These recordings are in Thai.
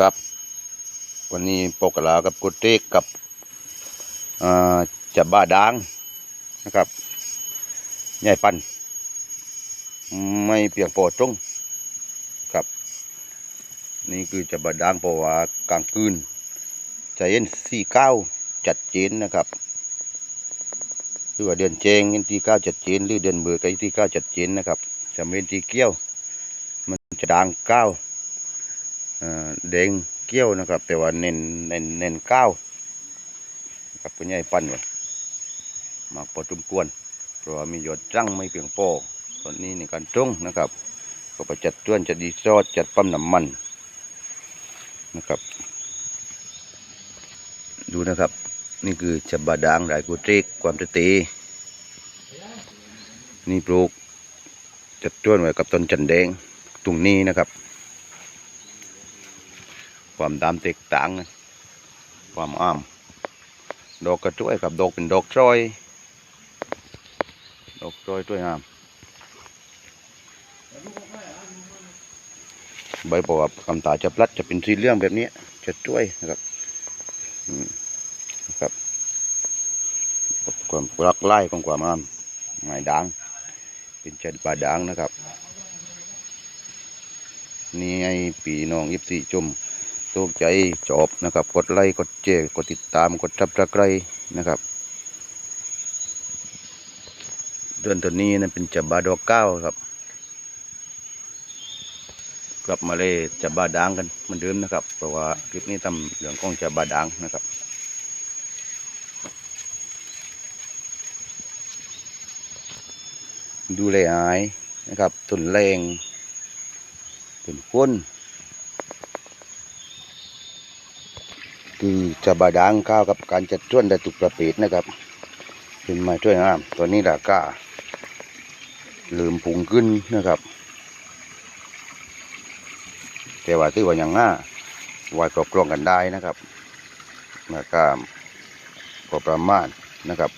ครับ วันนี้ปกลากับกุเตกกับจับบ้าดางนะครับใหญ่ปันไม่เพียงพอตรงครับ นี่คือจับบ้าดางเพราะว่ากลางคืนใจเห็นสี่เก้าจัดเจนนะครับหรือว่าเดือนเจงเห็นที่เก้าจัดเจนหรือเดือนเบื่อก็ที่เก้าจัดเจนนะครับจะเป็นที่เกี้ยว มันจะดางเก้า แดงเกี้ยวนะครับ แต่ว่าเน้นเน้นเน้นก้าวนะครับเป็นใหญ่ปั้นไว้มากพอจุมกวนเพราะว่ามียอดจังไม่เพียงพอตอนนี้ในการจงนะครับ ก็ไปจัดจ้วนจัดดีซอดจัดปั๊มน้ำมันนะครับ ดูนะครับ นี่คือฉบาดางหลายกุเตกความตะเตนี่ปลูกจัดจ้วนไว้กับต้นจันแดงตรงนี้นะครับ ความดำแตกต่าง ความอ้ามดอกกระจ้วยกับดอกเป็นดอกจ้อย ดอกจ้อยจ้วยงามใบบอกว่าคำตาจะพลัดจะเป็นสีเหลืองแบบนี้ จะจ้วยนะครับนะครับความรักไล่ของความอ้ามไม้ด่างเป็นจัดป่าด่างนะครับ นี่ไอปีน้องยิบสี่จุ่ม ถูกใจจบนะครับ กดไลค์กดแชร์กดติดตามกดซับสไครต์นะครับ เดือนตัวนี้นั้นเป็นจับบาดอกเก้าครับ กลับมาเลยจับบาดางกันเหมือนเดิมนะครับ เพราะว่าคลิปนี้ทำเรื่องของจับบาดางนะครับดูแลหายนะครับตุนแรงตุนข้น คือจะบาดางข้าวกับการจัดจ้วนได้ตุกประเภทนะครับเป็นไม้ช่วยงามตัวนี้ราคาลืมพุงขึ้นนะครับแต่ว่าที่ว่าอย่างง่าไว้ครอบครองกันได้นะครับราคาก็ประมาณนะครับ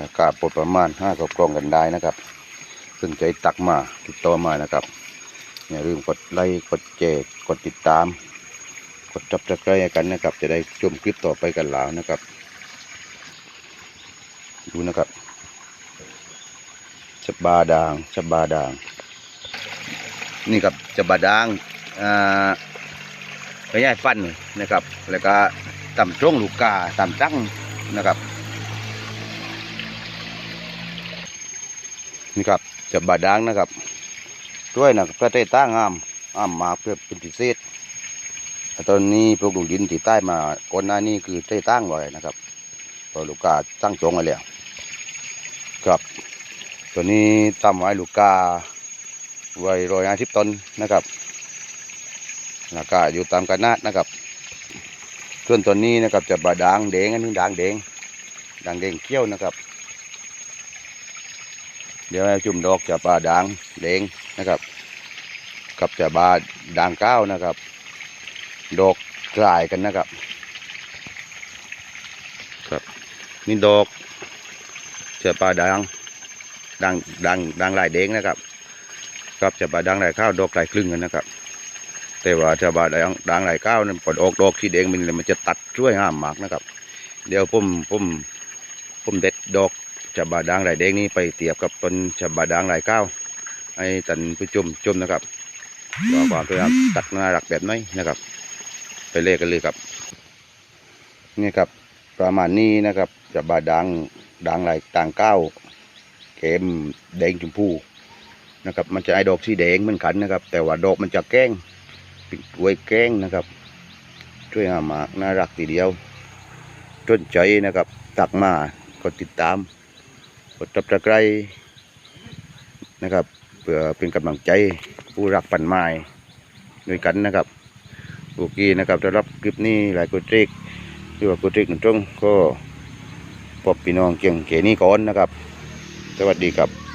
ราคาพอประมาณห้าครอบครองกันได้นะครับ ซึ่งใจตักมาติดต่อมานะครับ อย่าลืมกดไลค์กดแชร์กดติดตาม กดจับตะไคร้กันนะครับ จะได้ชมคลิปต่อไปกันแล้วนะครับดูนะครับฉบาดางฉบาดาง นี่ครับฉบาดางอ่าขยายฟันนะครับ แล้วก็ตำจ้งลูกกาตำจังนะครับนี่ครับจะบาดางนะครับ วยนะประเทศตั้งงามอ้ามมาเพื่อเป็นพิเศษแต่ตอนนี้พวกลุงดินที่ใต้มาก่อนหน้านี้คือเต้ตั้งไว้นะครับพอลูกกาตั้งจงไว้แล้วครับตัวนี้ตั้มไว้ลูกกาไว้รอยห้าสิบต้นนะครับราคาอยู่ตามกันนาดนะครับ ส่วนตัวนี้นะครับจะบาดางแดงอันนี้ดางแดงดางแดงเขี้ยวนะครับ เดี๋ยวจุ่มดอกจะปลาด่างแดงนะครับกับจะบาด่างก้าวนะครับ ดอกกลายกันนะครับ ครับนี่ดอกจะปลาด่างด่างด่างด่างลายแดงนะครับกับจะปลาด่างลายข้าวดอกลายครึ่งกันนะครับ แต่ว่าจะปลาด่างด่างลายข้าวนั้นพอออกดอกสีแดงมันเลยมันจะตัดช่วยห้ามมากนะครับ เดี๋ยวผมผมผมเด็ดดอก จะบาดางลายแดงนี้ไปเทียบกับต้นจะบาดางลายก้าวให้ตันผู้ชมชมนะครับรอความพยายามตัดหน้ารักแบบไหนนะครับ ไปเลขกันเลยครับ นี่ครับประมาณนี้นะครับจะบาดางดางลายต่างก้าวเข็มแดงชมพูนะครับ มันจะไอ้ดอกสีแดงเหมือนกันนะครับ แต่ว่าดอกมันจะแก้งป็นกล้วยแก้งนะครับ ช่วยหามากน่ารักทีเดียวต้นใจนะครับ ตักมากดติดตาม กดตับตะไคร้นะครับเพื่อเป็นกำลังใจผู้รักปั่นไม้ด้วยกันนะครับโอเคนะครับสำหรับคลิปนี้หลายกุตริกหรือว่ากุตริกหนึ่งตรงก็พบพี่น้องเกียงเขนี้ก่อนนะครับ สวัสดีครับ